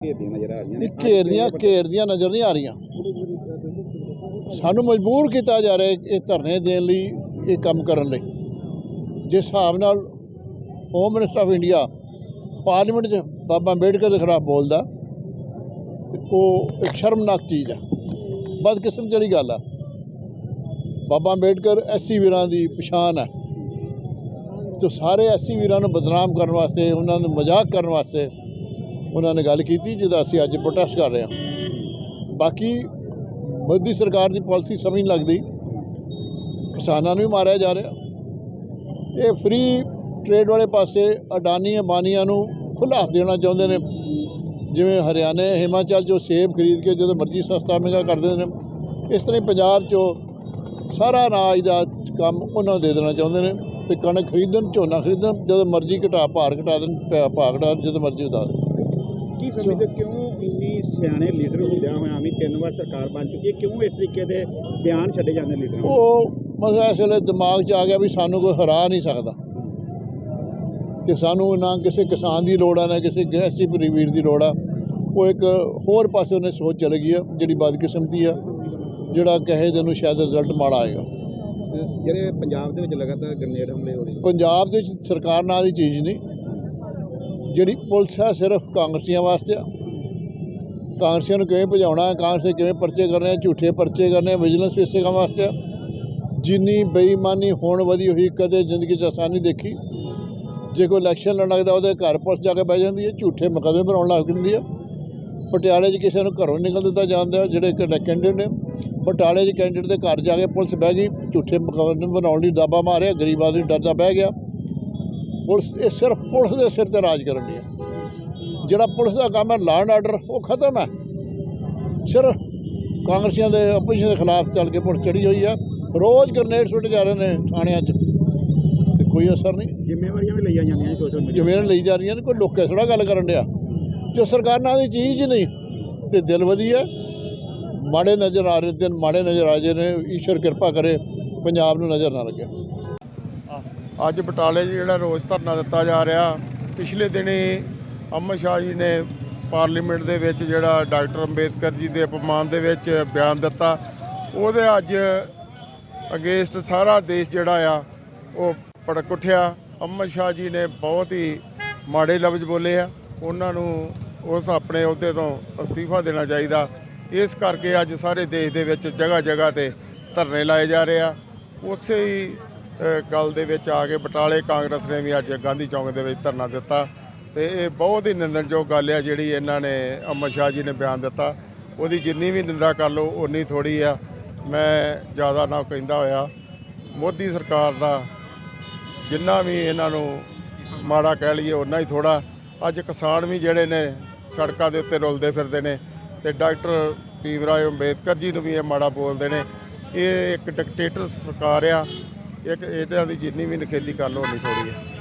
ਘੇਰਦੀਆਂ ਨਜ਼ਰ ਆ ਰਹੀਆਂ ਘੇਰਦੀਆਂ ਘੇਰਦੀਆਂ ਨਜ਼ਰ ਨਹੀਂ ਆ ਰਹੀਆਂ। ਸਾਨੂੰ ਮਜਬੂਰ ਕੀਤਾ ਜਾ ਰਿਹਾ ਹੈ ਇਹ ਧਰਨੇ ਦੇਣ ਲਈ ਇਹ ਕੰਮ ਕਰਨ ਲਈ। ਜਿਸ ਹਿਸਾਬ ਨਾਲ home minister of India parliament 'ਚ ਬਾਬਾ ਅੰਬੇਡਕਰ ਦੇ ਖਿਲਾਫ ਬੋਲਦਾ ਤੇ ਉਹ ਇੱਕ ਸ਼ਰਮਨਾਕ ਚੀਜ਼ ਹੈ ਬਦਕਿਸਮਤ ਵਾਲੀ ਗੱਲ ਆ। ਬਾਬਾ ਅੰਬੇਡਕਰ ਐਸਸੀ ਵੀਰਾਂ ਦੀ ਪਛਾਣ ਹੈ ਤੇ ਸਾਰੇ ਐਸਸੀ ਵੀਰਾਂ ਨੂੰ ਬਦਨਾਮ ਕਰਨ ਵਾਸਤੇ ਉਹਨਾਂ ਨੂੰ ਮਜ਼ਾਕ ਕਰਨ ਵਾਸਤੇ ਉਹਨਾਂ ਨੇ ਗੱਲ ਕੀਤੀ ਜਿਹਦਾ ਅਸੀਂ ਅੱਜ ਪ੍ਰੋਟੈਸਟ ਕਰ ਰਹੇ ਹਾਂ। ਬਾਕੀ ਮੋਦੀ ਸਰਕਾਰ ਦੀ ਪਾਲਿਸੀ ਸਮਝ ਨਹੀਂ ਲੱਗਦੀ। ਕਿਸਾਨਾਂ ਨੂੰ ਵੀ ਮਾਰਿਆ ਜਾ ਰਿਹਾ। ਇਹ ਫ੍ਰੀ ਟ੍ਰੇਡ ਵਾਲੇ ਪਾਸੇ ਅਡਾਨੀ ਅਬਾਨੀਆਂ ਨੂੰ ਖੁੱਲ੍ਹਾ ਦੇਣਾ ਚਾਹੁੰਦੇ ਨੇ। ਜਿਵੇਂ ਹਰਿਆਣੇ ਹਿਮਾਚਲ ਚੋਂ ਸੇਬ ਖਰੀਦ ਕੇ ਜਦੋਂ ਮਰਜ਼ੀ ਸਸਤਾ ਮਹਿੰਗਾ ਕਰ ਦਿੰਦੇ ਨੇ। ਇਸ ਤਰ੍ਹਾਂ ਹੀ ਪੰਜਾਬ ਚੋਂ ਸਾਰਾ ਅਨਾਜ ਦਾ ਕੰਮ ਉਹਨਾਂ ਨੂੰ ਦੇ ਦੇਣਾ ਚਾਹੁੰਦੇ ਨੇ। ਤੇ ਕਣਕ ਖਰੀਦਣ ਝੋਨਾ ਖਰੀਦਣ ਜਦੋਂ ਮਰਜ਼ੀ ਘਟਾ ਭਾਰ ਘਟਾ ਦੇਣ ਭਾ- ਭਾਅ ਘਟਾ ਦੇਣ, ਜਦੋਂ ਮਰਜ਼ੀ ਉਤਾਰ ਦੇਣ। ਕੀ ਸਮਝਦੇ ਕਿਉਂ ਇੰਨੀ ਸਿਆਣੇ ਲੀਡਰ ਹੁੰਦਿਆਂ ਹੋਇਆਂ ਵੀ ਤਿੰਨ ਵਾਰ ਸਰਕਾਰ ਬਣ ਚੁੱਕੀ ਹੈ? ਕਿਉਂ ਇਸ ਤਰੀਕੇ ਦੇ ਬਿਆਨ ਛੱਡੇ ਜਾਂਦੇ ਲੀਡਰਾਂ? ਉਹ ਮਸਲਾ ਇਸ ਵੇਲੇ ਦਿਮਾਗ 'ਚ ਆ ਗਿਆ ਵੀ ਸਾਨੂੰ ਕੋਈ ਹਰਾ ਨਹੀਂ ਸਕਦਾ। ਤੇ ਸਾਨੂੰ ਨਾ ਕਿਸੇ ਕਿਸਾਨ ਦੀ ਲੋੜ ਆ ਨਾ ਕਿਸੇ ਗੈਸੀ ਵੀਰ ਦੀ ਲੋੜ ਆ। ਉਹ ਇੱਕ ਹੋਰ ਪਾਸੇ ਉਹਨੇ ਸੋਚ ਚਲ ਗਈ ਆ ਜਿਹੜੀ ਬਦਕਿਸਮਤੀ ਆ ਜਿਹੜਾ ਕਹੇ ਦਿਨ ਨੂੰ ਸ਼ਾਇਦ ਰਿਜ਼ਲਟ ਮਾੜਾ ਆਏਗਾ। ਜਿਹੜੇ ਪੰਜਾਬ ਦੇ ਵਿੱਚ ਲਗਾਤਾਰ ਗ੍ਰਨੇਡ ਹਮਲੇ ਹੋ ਰਹੇ ਪੰਜਾਬ ਦੇ ਵਿੱਚ ਸਰਕਾਰ ਨਾਂ ਦੀ ਚੀਜ਼ ਨਹੀਂ। ਜਿਹੜੀ ਪੁਲਿਸ ਆ, ਸਿਰਫ ਕਾਂਗਰਸੀਆਂ ਵਾਸਤੇ ਆ। ਕਾਂਗਰਸੀਆਂ ਨੂੰ ਕਿਵੇਂ ਭਜਾਉਣਾ ਕਾਂਗਰਸ ਦੇ ਕਿਵੇਂ ਪਰਚੇ ਕਰਨੇ ਆ, ਝੂਠੇ ਪਰਚੇ ਕਰਨੇ ਆ, ਵਿਜੀਲੈਂਸ ਇਸੇ ਕੰਮ ਵਾਸਤੇ ਆ। ਜਿੰਨੀ ਬੇਈਮਾਨੀ ਹੋਣ ਵਧੀ ਹੋਈ, ਕਦੇ ਜ਼ਿੰਦਗੀ 'ਚ ਆਸਾਨੀ ਦੇਖੀ। ਜੇ ਕੋਈ ਇਲੈਕਸ਼ਨ ਲੜਨ ਲੱਗਦਾ, ਉਹਦੇ ਘਰ ਪੁਲਿਸ ਜਾ ਕੇ ਬਹਿ ਜਾਂਦੀ ਹੈ, ਝੂਠੇ ਮੁਕੱਦਮੇ ਬਣਾਉਣ ਲੱਗ ਜਾਂਦੀ ਹੈ। ਪਟਿਆਲੇ 'ਚ ਕਿਸੇ ਨੂੰ ਘਰੋਂ ਨਿਕਲ ਦਿੱਤਾ ਜਾਂਦਾ, ਜਿਹੜੇ ਕੈਂਡੀਡੇਟ ਨੇ। ਪਟਿਆਲੇ 'ਚ ਕੈਂਡੀਡੇਟ ਦੇ ਘਰ ਜਾ ਕੇ ਪੁਲਿਸ ਬਹਿ ਗਈ, ਝੂਠੇ ਮੁਕੱਦਮੇ ਬਣਾਉਣ ਲਈ ਦਾਬਾ ਮਾਰਿਆ, ਗਰੀਬ ਆਦਮੀ ਡਰਦਾ ਬਹਿ ਗਿਆ। ਪੁਲਿਸ ਇਹ ਸਿਰਫ ਪੁਲਿਸ ਦੇ ਸਿਰ ਤੇ ਰਾਜ ਕਰਨ ਦੀ ਹੈ ਜਿਹੜਾ ਪੁਲਿਸ ਦਾ ਕੰਮ ਹੈ ਲਾਅ ਆਰਡਰ ਉਹ ਖਤਮ ਹੈ। ਸਿਰਫ ਕਾਂਗਰਸੀਆਂ ਦੇ ਆਪੋਜੀਸ਼ਨ ਦੇ ਖਿਲਾਫ ਚੱਲ ਕੇ ਪੁਲਿਸ ਚੜੀ ਹੋਈ ਆ ਰੋਜ਼ ਗ੍ਰਨੇਡ ਸੁੱਟ ਜਾ ਰਹੇ ਨੇ ਥਾਣਿਆਂ 'ਚ। ਤੇ ਕੋਈ ਅਸਰ ਨਹੀਂ। ਜ਼ਿੰਮੇਵਾਰੀਆਂ ਵੀ ਲਈਆਂ ਜਾਂਦੀਆਂ ਨੇ ਸੋਸ਼ਲ ਮੀਡੀਆ ਜਿਵੇਂ ਲਈ ਜਾ ਰਹੀਆਂ ਨੇ ਕੋਈ ਲੋਕੇ ਥੋੜਾ ਗੱਲ ਕਰਨ ਡਿਆ? ਜੋ ਸਰਕਾਰ ਨਾਲ ਦੀ ਚੀਜ਼ ਹੀ ਨਹੀਂ। ਤੇ ਦਿਲ ਵਧੀਆ ਮਾੜੇ ਨਜ਼ਰ ਆ ਰਹੇ ਦਿਨ ਮਾੜੇ ਨਜ਼ਰ ਆ ਜੇ ਨੇ। ਈਸ਼ਵਰ ਕਿਰਪਾ ਕਰੇ ਪੰਜਾਬ ਨੂੰ ਨਜ਼ਰ ਨਾ ਲੱਗੇ ਅੱਜ ਬਟਾਲੇ 'ਚ ਜਿਹੜਾ ਰੋਸ ਧਰਨਾ ਦਿੱਤਾ ਜਾ ਰਿਹਾ, ਪਿਛਲੇ ਦਿਨੀ ਅਮਰ ਸ਼ਾਹ ਜੀ ਨੇ ਪਾਰਲੀਮੈਂਟ ਦੇ ਵਿੱਚ ਜਿਹੜਾ ਡਾਕਟਰ ਅੰਬੇਦਕਰ ਜੀ ਦੇ ਅਪਮਾਨ ਦੇ ਵਿੱਚ ਬਿਆਨ ਦਿੱਤਾ, ਉਹਦੇ ਅੱਜ ਅਗੇਂਸਟ ਸਾਰਾ ਦੇਸ਼ ਜਿਹੜਾ ਆ, ਉਹ ਭੜਕ ਉੱਠਿਆ। ਅਮਰ ਸ਼ਾਹ ਜੀ ਨੇ ਬਹੁਤ ਹੀ ਮਾੜੇ ਲਫ਼ਜ਼ ਬੋਲੇ ਆ, ਉਹਨਾਂ ਨੂੰ ਉਸ ਆਪਣੇ ਅਹੁਦੇ ਤੋਂ ਅਸਤੀਫਾ ਦੇਣਾ ਚਾਹੀਦਾ। ਇਸ ਕਰਕੇ ਅੱਜ ਸਾਰੇ ਦੇਸ਼ ਦੇ ਵਿੱਚ ਜਗ੍ਹਾ ਜਗ੍ਹਾ ਤੇ ਧਰਨੇ ਲਾਏ ਜਾ ਰਹੇ ਆ। ਉਸੇ ਹੀ ਗੱਲ ਦੇ ਵਿੱਚ ਆ ਕੇ ਬਟਾਲੇ ਕਾਂਗਰਸ ਨੇ ਵੀ ਅੱਜ ਗਾਂਧੀ ਚੌਂਕ ਦੇ ਵਿੱਚ ਧਰਨਾ ਦਿੱਤਾ ਤੇ ਇਹ ਬਹੁਤ ਹੀ ਨਿੰਦਣਯੋਗ ਗੱਲ ਆ ਜਿਹੜੀ ਇਹਨਾਂ ਨੇ ਅਮਰ ਸ਼ਾਹ ਜੀ ਨੇ ਬਿਆਨ ਦਿੱਤਾ। ਉਹਦੀ ਜਿੰਨੀ ਵੀ ਨਿੰਦਾ ਕਰ ਲਓ ਉਨੀ ਥੋੜੀ ਆ। ਮੈਂ ਜ਼ਿਆਦਾ ਨਾ ਕਹਿੰਦਾ ਹੋਇਆ, ਮੋਦੀ ਸਰਕਾਰ ਦਾ ਜਿੰਨਾ ਵੀ ਇਹਨਾਂ ਨੂੰ ਮਾੜਾ ਕਹਿ ਲਈਏ ਉਨਾ ਹੀ ਥੋੜਾ ਅੱਜ ਕਿਸਾਨ ਵੀ ਜਿਹੜੇ ਨੇ ਸੜਕਾਂ ਦੇ ਉੱਤੇ ਰੁਲਦੇ ਫਿਰਦੇ ਨੇ ਤੇ ਡਾਕਟਰ ਭੀਮ ਰਾਓ ਅੰਬੇਦਕਰ ਜੀ ਨੂੰ ਵੀ ਇਹ ਮਾੜਾ ਬੋਲਦੇ ਨੇ। ਇਹ ਇੱਕ ਡਿਕਟੇਟਰ ਸਰਕਾਰ ਆ ਇੱਕ ਇਹਦੇ ਦੀ ਜਿੰਨੀ ਵੀ ਨਖੇਦੀ ਕਰ ਲੋ ਉਨੀ ਥੋੜੀ ਹੈ।